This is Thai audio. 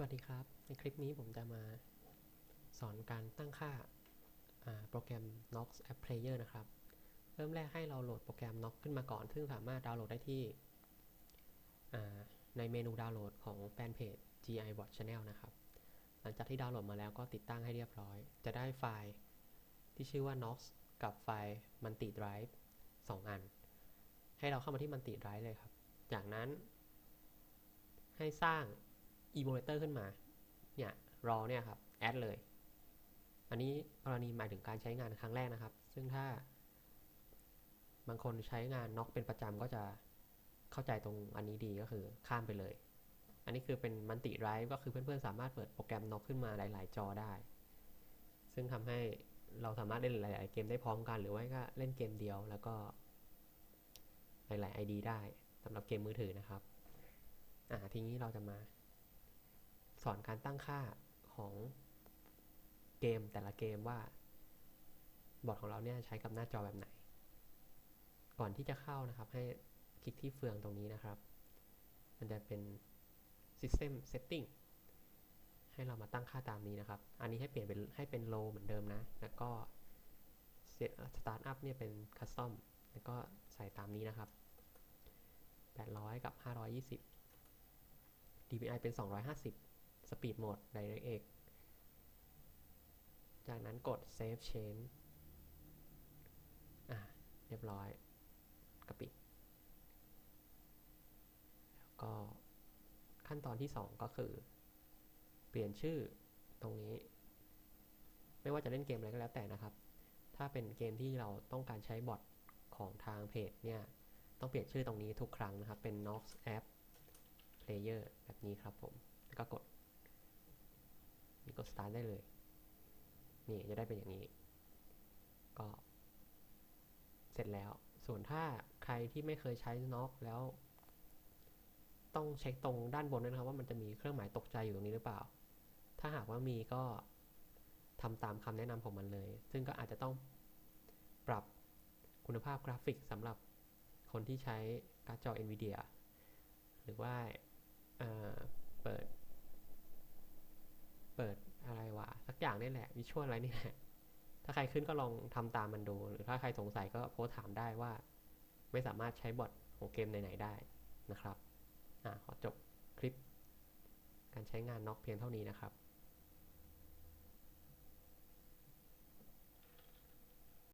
สวัสดีครับ ในคลิปนี้ผมจะมาสอนการตั้งค่าาโปรแกรม Nox App Player นะครับ เริ่มแรกให้เราโหลดโปรแกรม Nox ขึ้นมาก่อน ซึ่งสามารถดาวน์โหลดได้ที่ในเมนูดาวน์โหลดของแฟนเพจ GI Watch Channel นะครับ หลังจากที่ดาวน์โหลดมาแล้วก็ติดตั้งให้เรียบร้อย จะได้ไฟล์ที่ชื่อว่า Nox กับไฟล์ Multi Drive 2 อัน ให้เราเข้ามาที่ Multi Drive เลยครับ จากนั้นให้สร้าง emulator ขึ้นมา เนี่ยรอเนี่ยครับแอดเลย อันนี้กรณีหมายถึงการใช้งานครั้งแรกนะครับ ซึ่งถ้า บางคนใช้งานน็อกเป็นประจำก็จะเข้าใจตรงอันนี้ดีก็คือข้ามไปเลย อันนี้คือเป็นมันติไรฟ์ก็คือเพื่อนๆสามารถเปิดโปรแกรมน็อกขึ้นมาหลาย ๆ จอได้ ซึ่งทำให้เราสามารถเล่นหลาย ๆ เกมได้พร้อมกันหรือว่าก็เล่นเกมเดียวแล้วก็ หลาย ๆ ID ได้สำหรับเกมมือถือนะครับ อ่าทีนี้เราจะมา สอนการตั้งค่าของเกมแต่ละเกมว่า บอร์ดของเราเนี่ยใช้กับหน้าจอแบบไหน ก่อนที่จะเข้านะครับให้คลิกที่เฟืองตรงนี้นะครับ มันจะเป็น System Setting ให้เรามาตั้งค่าตามนี้นะครับ อันนี้ให้เปลี่ยนเป็นให้เป็น low เหมือนเดิมนะ แล้วก็ Start up เนี่ยเป็น Custom แล้วก็ใส่ตามนี้นะครับ 800 กับ 520 DPI เป็น 250 Speed Mode DirectX จากนั้นกด Save Change อะเรียบร้อยก็ปิด แล้วก็ขั้นตอนที่ 2 ก็คือ เปลี่ยนชื่อตรงนี้ ไม่ว่าจะเล่นเกมอะไรก็แล้วแต่นะครับ ถ้าเป็นเกมที่เราต้องการใช้บอทของทางเพจเนี่ยต้องเปลี่ยนชื่อตรงนี้ทุกครั้งนะครับ เป็น Nox App Player แบบนี้ครับผม แล้วก็กด นี่กด start ได้เลย นี่จะได้เป็นอย่างนี้ ก็ เสร็จแล้ว ส่วนถ้าใครที่ไม่เคยใช้น็อกแล้ว ต้องเช็คตรงด้านบนด้วยนะครับ ว่ามันจะมีเครื่องหมายตกใจอยู่ตรงนี้หรือเปล่า ถ้าหากว่ามีก็ทำตามคำแนะนำของมันเลย ซึ่งก็อาจจะต้องปรับคุณภาพกราฟิกสำหรับคนที่ใช้การ์ดจอ NVIDIA หรือว่าเเปิด เปิดอะไรวะ สัก อย่างนี่แหละวิชวลอะไรนี่แหละถ้าใครขึ้นก็ลองทำตามมันดู หรือถ้าใครสงสัยก็โพสถามได้ว่า ไม่สามารถใช้บอทของเกมไหนๆได้นะครับอ่าขอจบคลิป การใช้งานน็อกเพียงเท่านี้นะครับ